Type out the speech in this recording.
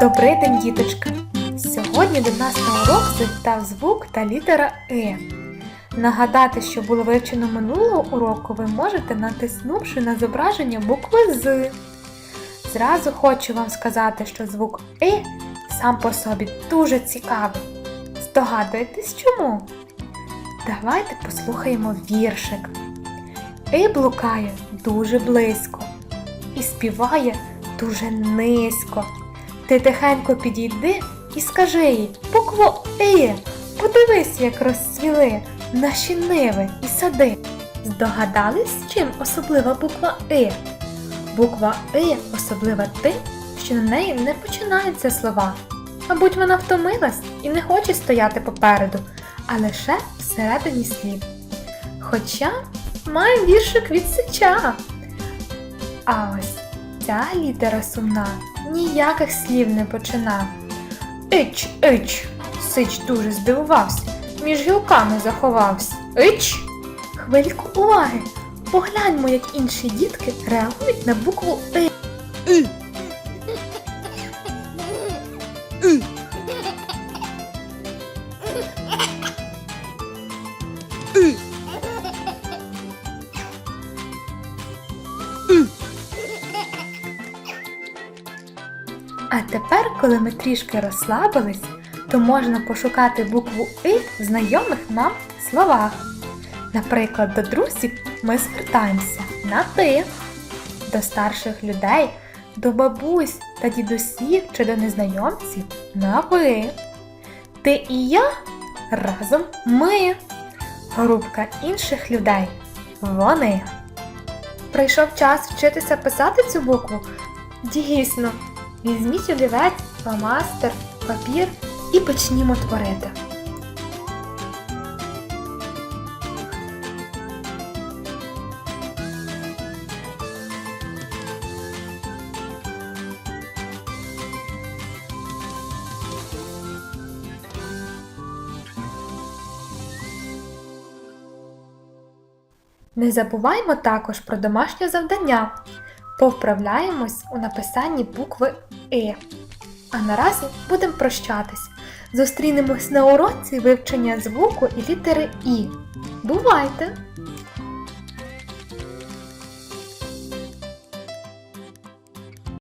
Добрий день, діточки! Сьогодні до нас на урок завітав звук та літера Е. Нагадати, що було вивчено минулого уроку, ви можете, натиснувши на зображення букви З. Зразу хочу вам сказати, що звук Е сам по собі дуже цікавий. Здогадуєтесь чому? Давайте послухаємо віршик. Е блукає дуже близько і співає дуже низько. Ти тихенько підійди і скажи їй букву «и». Подивись, як розцвіли наші ниви і сади. Здогадались, чим особлива буква «и»? Буква «и» особлива тим, що на неї не починаються слова. Мабуть, вона втомилась і не хоче стояти попереду, а лише всередині слів. Хоча має віршик від сича. А ось ця літера сумна ніяких слів не почина. Ич, ич. Сич дуже здивувався, між гілками заховався. Ич. Хвильку уваги. Погляньмо, як інші дітки реагують на букву И. А тепер, коли ми трішки розслабились, то можна пошукати букву И в знайомих нам словах. Наприклад, до друзів ми звертаємося на ти, до старших людей, до бабусь та дідусів чи до незнайомців на ви. Ти і я разом ми. Групка інших людей вони. Прийшов час вчитися писати цю букву? Дійсно, візьміть олівець, фломастер, папір і почнімо творити. Не забуваймо також про домашнє завдання. Повправляємось у написанні букви Е. А наразі будемо прощатись. Зустрінемось на уроці вивчення звуку і літери І. Бувайте!